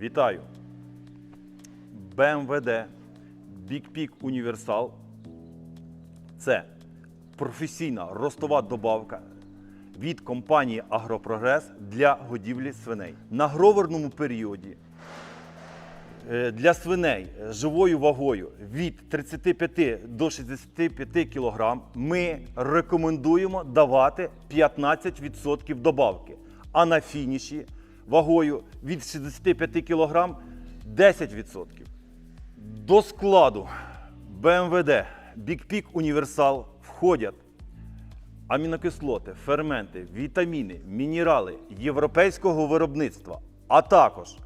Вітаю! БМВД Peak Універсал це професійна ростова добавка від компанії Агропрогрес для годівлі свиней. На гроверному періоді е, для свиней живою вагою від 35 до 65 кг ми рекомендуємо давати 15% добавки, а на фініші вагою від 65 кг 10%. До складу БМВД Big Peak Універсал входять амінокислоти, ферменти, вітаміни, мінерали європейського виробництва, а також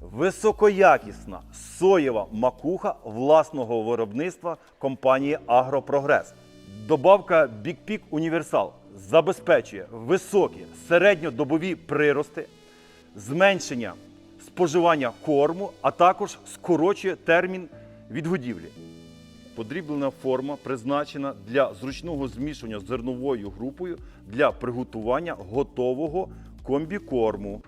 високоякісна соєва макуха власного виробництва компанії Агропрогрес. Добавка Peak Універсал забезпечує високі середньодобові прирости, зменшення споживання корму, а також скорочує термін відгодівлі. Подріблена форма призначена для зручного змішування зерновою групою для приготування готового комбікорму.